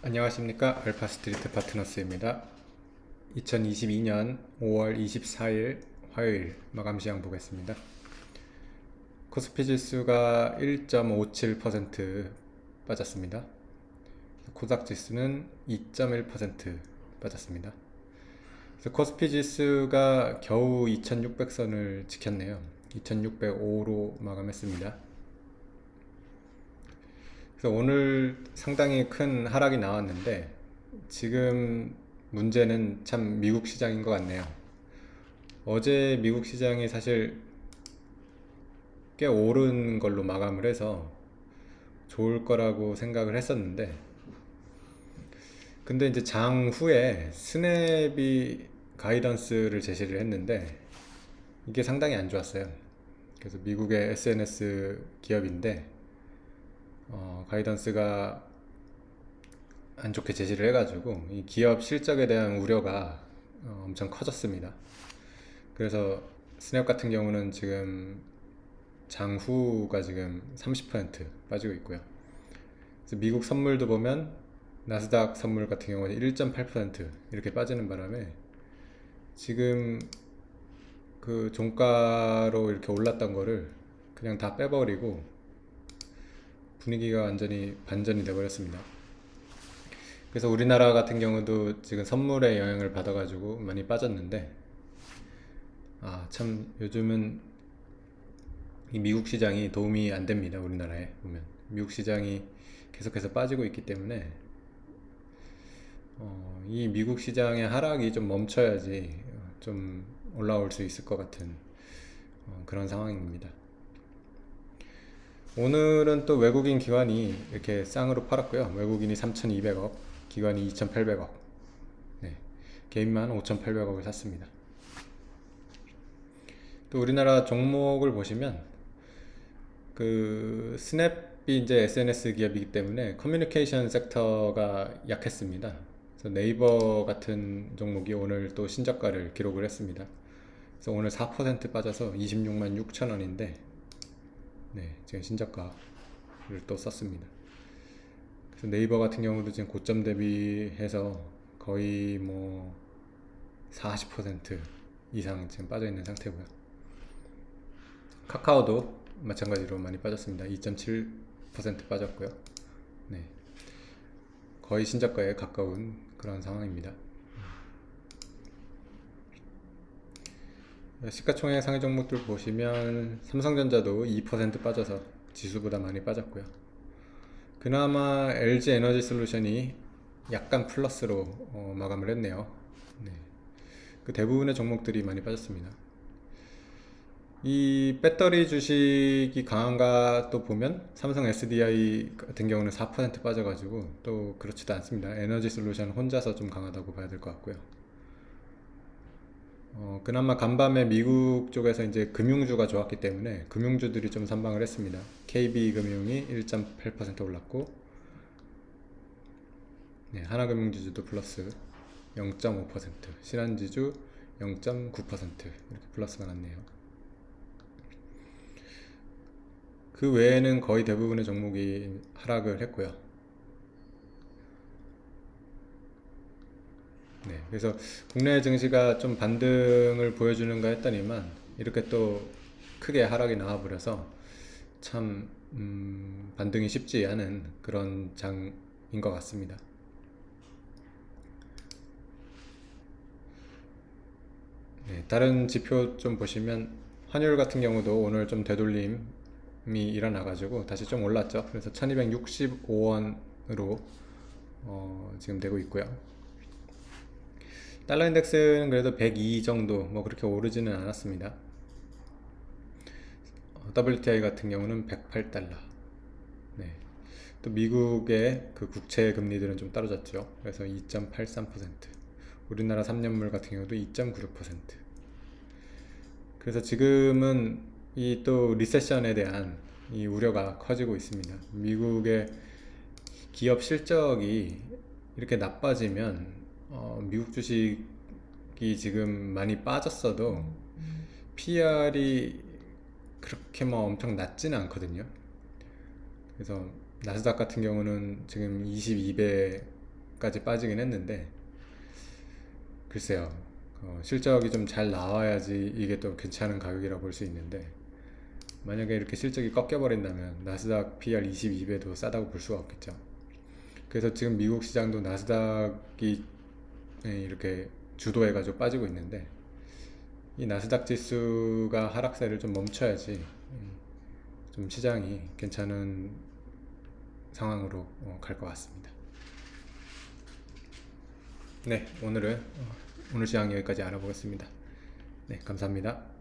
안녕하십니까 알파 스트리트 파트너스입니다. 2022년 5월 24일 화요일 마감 시장 보겠습니다. 코스피 지수가 1.57% 빠졌습니다. 코닥 지수는 2.1% 빠졌습니다. 그래서 코스피 지수가 겨우 2600선을 지켰네요. 2605로 마감했습니다. 그래서 오늘 상당히 큰 하락이 나왔는데 지금 문제는 참 미국 시장인 것 같네요. 어제 미국 시장이 사실 꽤 오른 걸로 마감을 해서 좋을 거라고 생각을 했었는데 근데 이제 장 후에 스냅이 가이던스를 제시를 했는데 이게 상당히 안 좋았어요. 그래서 미국의 SNS 기업인데 어, 가이던스가 안 좋게 제시를 해가지고 이 기업 실적에 대한 우려가 어, 엄청 커졌습니다. 그래서 스냅 같은 경우는 지금 장후가 지금 30% 빠지고 있고요. 미국 선물도 보면 나스닥 선물 같은 경우는 1.8% 이렇게 빠지는 바람에 지금 그 종가로 이렇게 올랐던 거를 그냥 다 빼버리고 분위기가 완전히 반전이 돼버렸습니다. 그래서 우리나라 같은 경우도 지금 선물의 영향을 받아가지고 많이 빠졌는데, 아, 참 요즘은 이 미국 시장이 도움이 안 됩니다. 우리나라에 보면. 미국 시장이 계속해서 빠지고 있기 때문에, 어, 이 미국 시장의 하락이 좀 멈춰야지 좀 올라올 수 있을 것 같은 어, 그런 상황입니다. 오늘은 또 외국인 기관이 이렇게 쌍으로 팔았고요. 외국인이 3,200억, 기관이 2,800억. 네. 개인만 5,800억을 샀습니다. 또 우리나라 종목을 보시면 그 스냅이 이제 SNS 기업이기 때문에 커뮤니케이션 섹터가 약했습니다. 그래서 네이버 같은 종목이 오늘 또 신저가를 기록을 했습니다. 그래서 오늘 4% 빠져서 26만 6천 원인데 네, 지금 신저가를 또 썼습니다. 그래서 네이버 같은 경우도 지금 고점 대비해서 거의 뭐 40% 이상 지금 빠져 있는 상태고요. 카카오도 마찬가지로 많이 빠졌습니다. 2.7% 빠졌고요. 네. 거의 신저가에 가까운 그런 상황입니다. 시가총액 상위 종목들 보시면 삼성전자도 2% 빠져서 지수보다 많이 빠졌고요. 그나마 LG 에너지 솔루션이 약간 플러스로 어, 마감을 했네요. 네. 그 대부분의 종목들이 많이 빠졌습니다. 이 배터리 주식이 강한가 또 보면 삼성 SDI 같은 경우는 4% 빠져가지고 또 그렇지도 않습니다. 에너지 솔루션 혼자서 좀 강하다고 봐야 될 것 같고요. 어, 그나마 간밤에 미국 쪽에서 이제 금융주가 좋았기 때문에 금융주들이 좀 선방을 했습니다. KB금융이 1.8% 올랐고, 네, 하나금융지주도 플러스 0.5%, 신한지주 0.9% 이렇게 플러스가 났네요. 그 외에는 거의 대부분의 종목이 하락을 했고요. 네, 그래서 국내 증시가 좀 반등을 보여주는가 했더니만 이렇게 또 크게 하락이 나와버려서 참 음, 반등이 쉽지 않은 그런 장인 것 같습니다. 네, 다른 지표 좀 보시면 환율 같은 경우도 오늘 좀 되돌림이 일어나가지고 다시 좀 올랐죠. 그래서 1265원으로 어, 지금 되고 있고요. 달러 인덱스는 그래도 102 정도 뭐 그렇게 오르지는 않았습니다. WTI 같은 경우는 108달러. 네. 또 미국의 그 국채 금리들은 좀 떨어졌죠. 그래서 2.83%. 우리나라 3년물 같은 경우도 2.96%. 그래서 지금은 이 또 리세션에 대한 이 우려가 커지고 있습니다. 미국의 기업 실적이 이렇게 나빠지면 어, 미국 주식이 지금 많이 빠졌어도 PR이 그렇게 뭐 엄청 낮지는 않거든요. 그래서 나스닥 같은 경우는 지금 22배 정도까지 빠지긴 했는데 글쎄요 어, 실적이 좀 잘 나와야지 이게 또 괜찮은 가격이라고 볼 수 있는데 만약에 이렇게 실적이 꺾여 버린다면 나스닥 PR 22배도 싸다고 볼 수가 없겠죠. 그래서 지금 미국 시장도 나스닥이 예, 이렇게 주도해가지고 빠지고 있는데 이 나스닥 지수가 하락세를 좀 멈춰야지 예, 좀 시장이 괜찮은 상황으로 갈 것 같습니다. 네, 오늘은 어, 오늘 시장 여기까지 알아보겠습니다. 네, 감사합니다.